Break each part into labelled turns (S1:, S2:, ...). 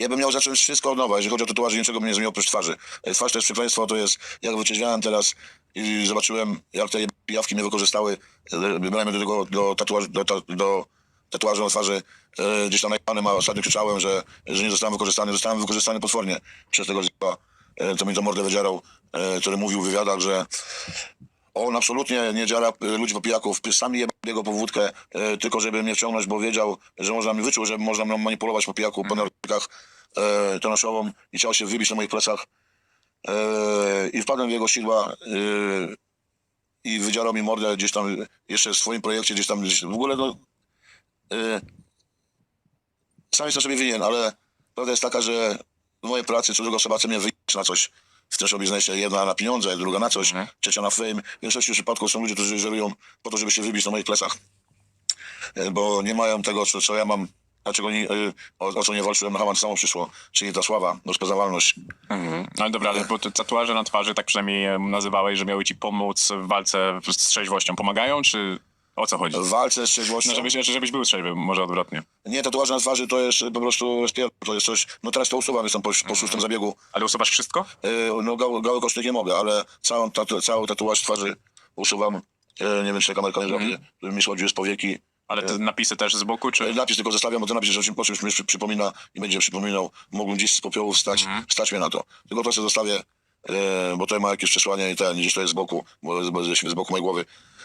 S1: Ja bym miał zacząć wszystko od nowa. Jeżeli chodzi o tatuaże, niczego bym nie zmienił oprócz twarzy. E, Twarz to jest przekleństwo, to jest, jak wytrzeźwiałem teraz i zobaczyłem, jak te pijawki mnie wykorzystały, e, brałem do tego, do tatuażu, do, ta- do tatuażu na twarzy, e, gdzieś tam najpanem, a ostatnio krzyczałem, że, że nie zostałem wykorzystany. Zostałem wykorzystany potwornie przez tego zipa, e, co mi to mordę wydzierał, e, który mówił w wywiadach, że on absolutnie nie dziara e, ludzi po pijaków, sami je jego po wódkę, e, tylko żeby mnie wciągnąć, bo wiedział, że można mi wyczuł, że można mną manipulować po pijaku, po narkotykach e, tenoszową i chciał się wybić na moich plecach. E, I wpadłem w jego sidła e, i wydzierał mi mordę gdzieś tam, jeszcze w swoim projekcie, gdzieś tam, gdzieś, w ogóle no, e, sam jestem sobie winien, ale prawda jest taka, że w mojej pracy osoba chce mnie wyjść na coś tym show biznesie. Jedna na pieniądze, druga na coś,
S2: Mhm.
S1: trzecia na fame. W większości przypadków są ludzie, którzy żerują po to, żeby się wybić na moich plecach. E, Bo nie mają tego, co, co ja mam, dlaczego nie, o, o co nie walczyłem, na Haman samo przyszło, czyli ta sława, rozpoznawalność.
S2: Mhm. No ale dobra, ale bo te tatuaże na twarzy tak przynajmniej e, nazywałeś, że miały ci pomóc w walce z trzeźwością. Pomagają, czy o co chodzi?
S1: W walce z trzeźwością...
S2: No żebyś, żebyś był trzeźwy, może odwrotnie.
S1: Nie, tatuaże na twarzy to jest po prostu spier... to jest coś... No teraz to usuwam, jestem po, po szóstym zabiegu.
S2: Ale usuwasz wszystko?
S1: E, No gały, gały koszty nie mogę, ale całą tatu, cały tatuaż twarzy usuwam. E, Nie wiem, czy ta kamerka nie zrobi, żeby mi schodziły z powieki.
S2: Ale te napisy też z boku, czy...
S1: E, Napis tylko zostawiam, bo ten napis, że o czym- o czymś mi przy- przypomina i będzie przypominał, mógłbym gdzieś z popiołu wstać, stać mnie na to. Tylko to sobie zostawię, e, bo to ma jakieś przesłanie i ten, gdzieś to jest z boku, bo jest z boku mojej głowy.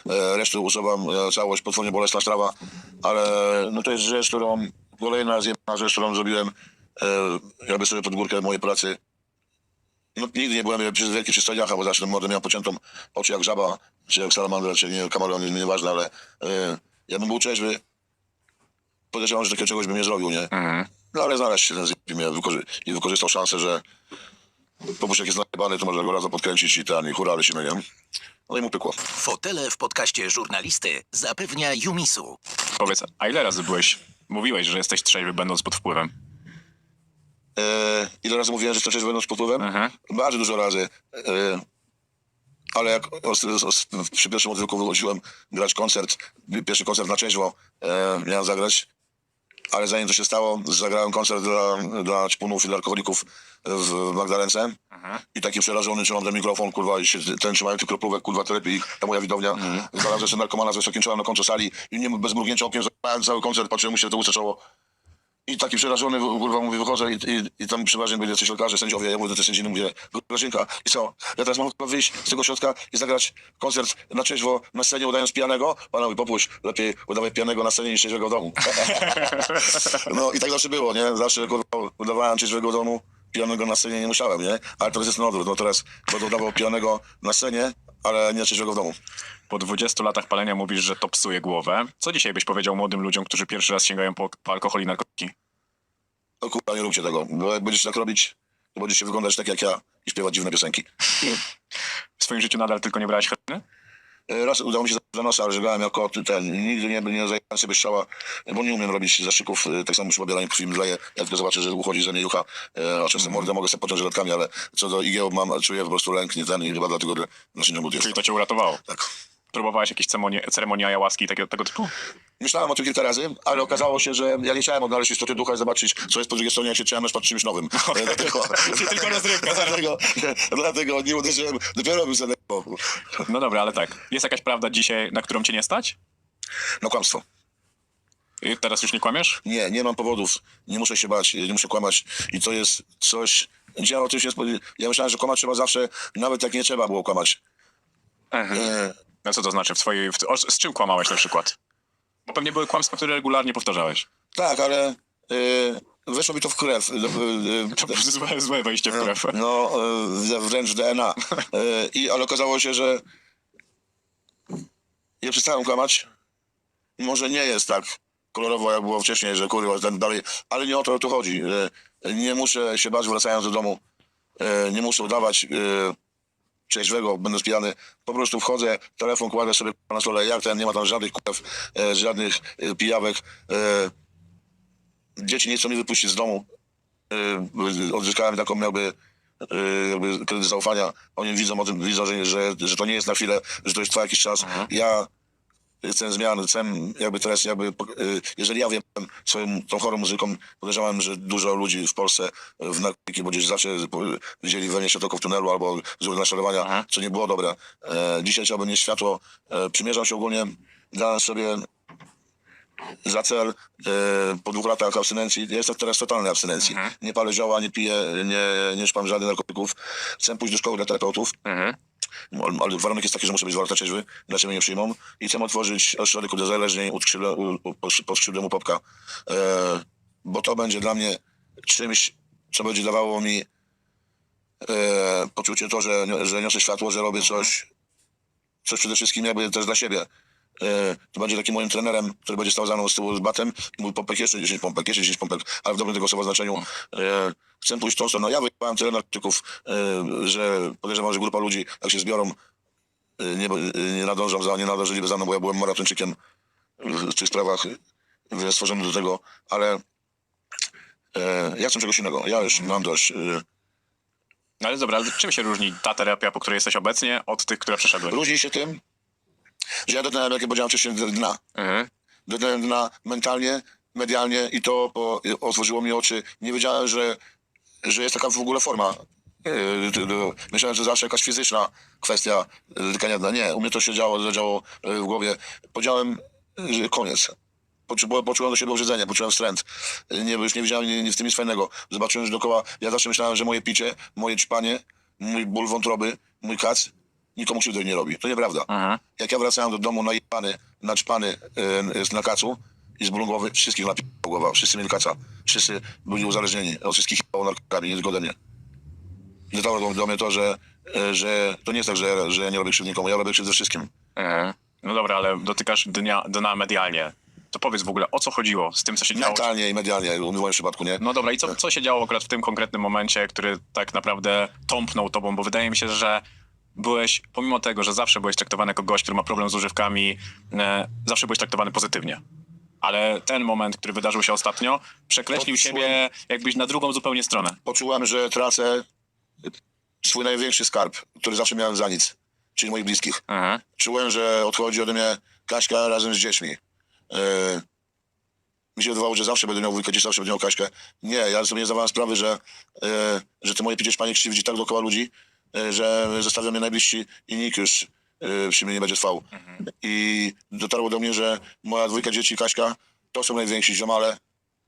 S1: E, Resztę usuwam, e, całość, potwornie bolesna strawa, ale no to jest rzecz, którą, kolejna zjebana rzecz, którą zrobiłem, e, jakby sobie pod górkę mojej pracy. No, nigdy nie byłem przez wielki przystojniacha, bo zawsze mordę miał pociętą, oczy jak żaba, czy jak salamandra, czy nie, kameleon, nie- nieważne, ale e, ja bym był trzeźwy, podejrzewam, że takiego czegoś bym nie zrobił, nie?
S2: Mhm.
S1: No ale znalazł się ten zjeb mnie wykorzy- i wykorzystał szansę, że popóź jak jest najebany, to można go razem podkręcić i ten, i hura lecimy, nie? No i mu pykło.
S3: Fotele w podcaście żurnalisty zapewnia Jumisu.
S2: Powiedz, a ile razy byłeś, mówiłeś, że jesteś trzeźwy będąc pod wpływem?
S1: E, ile razy mówiłem, że chcę będąc pod wpływem?
S2: Mhm.
S1: Bardzo dużo razy. E, ale jak os, os, przy pierwszym odwyku wychodziłem grać koncert, pierwszy koncert na trzeźwo, e, miałem zagrać, ale zanim to się stało, zagrałem koncert dla, dla ćpunów i dla alkoholików w Magdalence i taki przerażony trzymam ten mikrofon, kurwa, i się ten trzymają tych kroplówek, kurwa, to lepiej ta moja widownia. Mm. Znalazłem sobie narkomana z wysokim czołem na końcu sali i nie bez mrugnięcia okiem cały koncert, patrzyłem mu się to łuce czoło. I taki przerażony, kurwa, mówię, wychodzę i, i, i tam przeważnie byli jacyś lekarze, sędziowie, ja mówię do sędziny, mówię, Grażynka, i co, ja teraz mam kurwa, wyjść z tego środka i zagrać koncert na trzeźwo na scenie udając pijanego? Pana mówi, popuść, lepiej udawaj pijanego na scenie niż trzeźwego w domu. no i tak zawsze było, nie? Zawsze, kurwa, udawałem trzeźwego w domu, pijanego na scenie nie musiałem, nie? Ale teraz jest na odwrót, no teraz będę udawał pijanego na scenie, ale nie trzeźwego w domu.
S2: Po 20 latach palenia mówisz, że to psuje głowę. Co dzisiaj byś powiedział młodym ludziom, którzy pierwszy raz sięgają po, po alkohol i narkotyki?
S1: No kurwa, nie róbcie tego, bo jak będziecie tak robić, to będziecie wyglądać tak jak ja i śpiewać dziwne piosenki.
S2: W swoim życiu nadal tylko nie brałeś heroiny?
S1: E, Raz udało mi się za nosa, ale żeglałem jako ten. Nigdy nie, nie zajęłem sobie strzała, bo nie umiem robić zaszczyków. e, Tak samo przy pobieraniu krwi mdleję. Jak tylko zobaczę, że uchodzi ze mnie jucha, e, a czasem mordę mogę sobie począć żyletkami, ale co do igieł mam, czuję po prostu lęk, nie ten i chyba dlatego naczynia budy.
S2: Czyli to cię uratowało.
S1: Tak.
S2: Próbowałeś jakieś ceremonie, ceremonie ayahuaski i takiego tego typu?
S1: Myślałem o tym kilka razy, ale okazało się, że ja nie chciałem odnaleźć istoty ducha i zobaczyć, co jest po drugiej stronie, jak się na przykład czymś nowym. E, Dlatego,
S2: tylko rozrywka.
S1: dlatego, dlatego nie uderzyłem, dopiero bym sobie
S2: No dobra, ale tak. Jest jakaś prawda dzisiaj, na którą cię nie stać?
S1: No kłamstwo.
S2: I teraz już nie kłamiesz?
S1: Nie, nie mam powodów. Nie muszę się bać, nie muszę kłamać. I to jest coś... Ja, o tym się, spo- ja myślałem, że kłamać trzeba zawsze, nawet jak nie trzeba było kłamać. E,
S2: No co to znaczy? W o, z czym kłamałeś na przykład? Bo pewnie były kłamstwa, które regularnie powtarzałeś.
S1: tak, ale e, weszło mi to w krew. E, e,
S2: Złe, złe wejście w krew.
S1: No, e, wręcz DNA. E, I, ale okazało się, że ja przestałem kłamać. Może nie jest tak kolorowo, jak było wcześniej, że kurwa, ten dalej, ale nie o to tu chodzi. E, Nie muszę się bać wracając do domu. E, Nie muszę udawać e, trzeźwego, będąc pijany. Po prostu wchodzę, telefon kładę sobie na stole, jak ten, nie ma tam żadnych kulew, e, żadnych e, pijawek. E, Dzieci nie chcą mnie wypuścić z domu. E, Odzyskałem taką jakby e, jakby kredyt zaufania. Oni widzą o tym, widzą, że, że, że to nie jest na chwilę, że to jest trwa jakiś czas. Ja chcę zmian, chcę jakby teraz jakby, y, jeżeli ja wiem swoją tą chorą muzyką, podejrzewam, że dużo ludzi w Polsce w narkotyki, bo gdzieś zawsze widzieli we mnie światełko w tunelu albo wzór naśladowania,
S2: Aha.
S1: co nie było dobre. E, dzisiaj chciałbym mieć światło, e, przymierzam się ogólnie, dałem sobie za cel e, po dwóch latach abstynencji, jestem teraz totalnej abstynencji. Nie palę zioła, nie piję, nie, nie szpam żadnych narkotyków. Chcę pójść do szkoły dla terapeutów,
S2: Mhm.
S1: ale- warunek jest taki, że muszę być warta trzeźwy, inaczej mnie nie przyjmą. I chcę otworzyć ośrodek uzależnień u skrzydle, u, pod, skrzydłem u Popka. E, bo to będzie dla mnie czymś, co będzie dawało mi e, poczucie to, że, że niosę światło, że robię coś, coś przede wszystkim jakby też dla siebie. E, to będzie takim moim trenerem, który będzie stał za mną z tyłu z batem i mój pompek jeszcze 10 pompek, jeszcze 10 pompek, ale w dobrym tego słowa znaczeniu. E, chcę pójść tą stroną. Ja wyjechałem tyle narkotyków, e, że podejrzewam, że grupa ludzi, jak się zbiorą, nie, nie nadążą za, nie nadążyliby za mną, bo ja byłem maratończykiem w, w tych sprawach stworzony do tego, ale ja chcę czegoś innego. Ja już mam dość.
S2: No ale dobra, ale czym się różni ta terapia, po której jesteś obecnie, od tych, które przeszedłeś?
S1: różni się tym, że ja dotknąłem, jak powiedziałem wcześniej, dna.
S2: Mhm.
S1: dotknąłem dna mentalnie, medialnie i to po, otworzyło mi oczy. Nie wiedziałem, że, że jest taka w ogóle forma. Myślałem, że zawsze jakaś fizyczna kwestia dotykania dna. Nie, u mnie to się działo, zadziało yy, w głowie. Powiedziałem, że koniec. Poczu- Poczułem do siebie obrzydzenie, poczułem wstręt. Nie, już nie widziałem ni- nic w tym nic fajnego. Zobaczyłem, że dookoła, ja zawsze myślałem, że moje picie, moje ćpanie, mój ból wątroby, mój kac nikomu krzywdy nie robi. To nieprawda
S2: Mhm.
S1: jak ja wracałem do domu najebany, naćpany yy, na kacu i z bólą głowy, wszystkich napisał głowa, wszyscy mieli kaca, wszyscy byli uzależnieni, od wszystkich narkotykami, nie tylko ode mnie. Dotarło do, mnie to, że, yy, że to nie jest tak, że, że ja nie robię krzywdy nikomu, ja robię krzywdę wszystkim.
S2: Mhm. No dobra, ale dotykasz dnia, dna medialnie. To powiedz w ogóle, o co chodziło z tym, co się działo?
S1: Mentalnie i medialnie, w moim przypadku, nie?
S2: No dobra, i co, co się działo akurat w tym konkretnym momencie, który tak naprawdę tąpnął tobą? Bo wydaje mi się, że byłeś, pomimo tego, że zawsze byłeś traktowany jako gość, który ma problem z używkami, e, zawsze byłeś traktowany pozytywnie. Ale ten moment, który wydarzył się ostatnio, przekreślił
S1: Poczułem-
S2: siebie jakbyś na drugą zupełnie stronę.
S1: Poczułem, że tracę swój największy skarb, który zawsze miałem za nic, czyli moich bliskich.
S2: Mhm.
S1: czułem, że odchodzi ode mnie Kaśka razem z dziećmi. Yy, mi się wydawało, że zawsze będę miał wujka, gdzieś zawsze będę miał Kaśkę. Nie, ja sobie nie zdawałem sprawy, że, yy, że to moje picie panie krzywdzi tak dookoła ludzi, że zostawią mnie najbliżsi i nikt już przy mnie nie będzie trwał. I dotarło do mnie, że moja dwójka dzieci Kaśka to są najwięksi ziomale,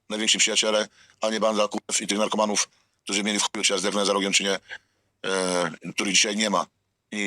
S1: najwięksi przyjaciele, a nie banda kurw i tych narkomanów, którzy mieli w chuju, czy ja zdechnę za rogiem, czy nie, yy, których dzisiaj nie ma. I,